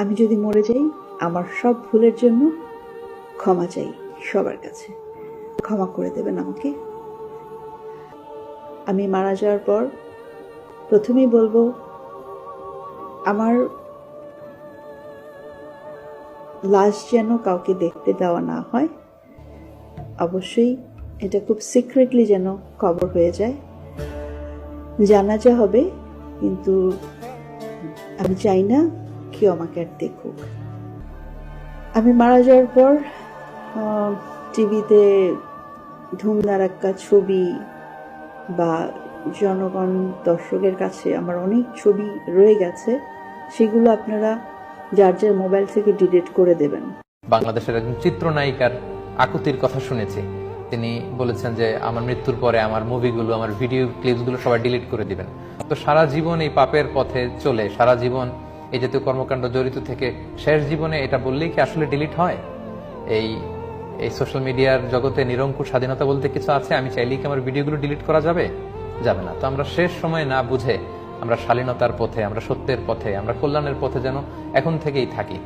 আমি যদি মরে যাই, আমার সব ভুলের জন্য ক্ষমা চাই সবার কাছে। ক্ষমা করে দেবেন আমাকে। আমি মারা যাওয়ার পর প্রথমেই বলব, আমার লাশ যেন কাউকে দেখতে দেওয়া না হয়, অবশ্যই এটা খুব সিক্রেটলি যেন কবর হয়ে যায়। জানা যা হবে, কিন্তু আমি চাই না কেউ আমাকে আর দেখুক। আমি মারা যাওয়ার পর টিভিতে ধুমধারাক্কা ছবি বা জনগণ, দর্শকের কাছে আমার অনেক ছবি রয়ে গেছে, সেগুলো আপনারা যার যার মোবাইল থেকে ডিলিট করে দেবেন। বাংলাদেশের একজন চিত্রনায়িকার আকুতির কথা শুনেছি। তিনি বলেছেন যে, আমার মৃত্যুর পরে আমার মুভিগুলো, আমার ভিডিও ক্লিপসগুলো সবাই ডিলিট করে দিবেন। তো সারা জীবন এই পাপের পথে চলে, সারা জীবন এই জাতীয় কর্মকাণ্ড জড়িত থেকে শেষ জীবনে এটা বললেই কি আসলে ডিলিট হয়? এই এই সোশ্যাল মিডিয়ার জগতে নিরঙ্কুশ স্বাধীনতা বলতে কিছু আছে? আমি চাইলেই কি আমার ভিডিওগুলো ডিলিট করা যাবে? যাবে না। তো আমরা শেষ সময় না বুঝে আমরা শালীনতার পথে, আমরা সত্যের পথে, আমরা কল্যাণের পথে যেন এখন থেকেই থাকি।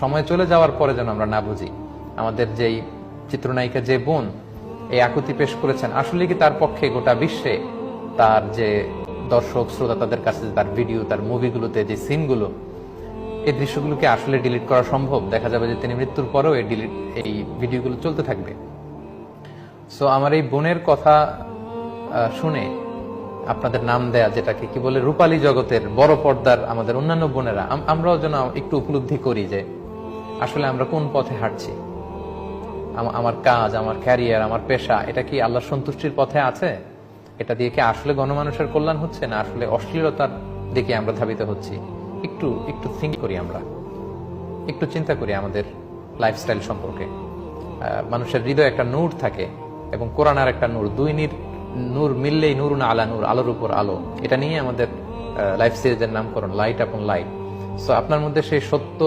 সময় চলে যাওয়ার পরে যেন আমরা না বুঝি। আমাদের যেই চিত্রনায়িকা যে বোন, এই আকুতি পেশ করেছেন আসলে কি তার পক্ষে গোটা বিশ্বে তার যে দর্শক, শ্রোতা তাদের কাছে তার ভিডিও তার মুভিগুলোতে যে সিনগুলো এই দৃশ্যগুলোকে আসলে ডিলিট করা সম্ভব। দেখা যাবে যে তিনি মৃত্যুর পরেও এই ডিলিট এই ভিডিওগুলো চলতে থাকবে। সো আমার এই বোনের কথা শুনে আপনাদের নাম দেয়া, যেটাকে কি বলে, রূপালী জগতের বড় পর্দার আমাদের অন্যান্য বোনেরা আমরাও যেন একটু উপলব্ধি করি যে আসলে আমরা কোন পথে হাঁটছি। আমার কাজ, আমার ক্যারিয়ার আমার পেশা, এটা কি আল্লাহর সন্তুষ্টির পথে আছে? এটা দিয়ে কি আসলে গণমানুষের কল্যাণ হচ্ছে না আসলে অশ্লীলতার দিকে আমরা ধাবিত হচ্ছি? একটু একটু থিঙ্ক করি আমরা। একটু চিন্তা করি আমাদের লাইফস্টাইল সম্পর্কে। মানুষের হৃদয়ে একটা নূর থাকে এবং কোরআনার একটা নূর, দুই নির, নূর মিললেই নূর না আলা নূর, আলোর উপর আলো। এটা নিয়ে আমাদের লাইফ সিরিজের নামকরণ লাইট আপন লাইট সো আপনার মধ্যে সেই সত্য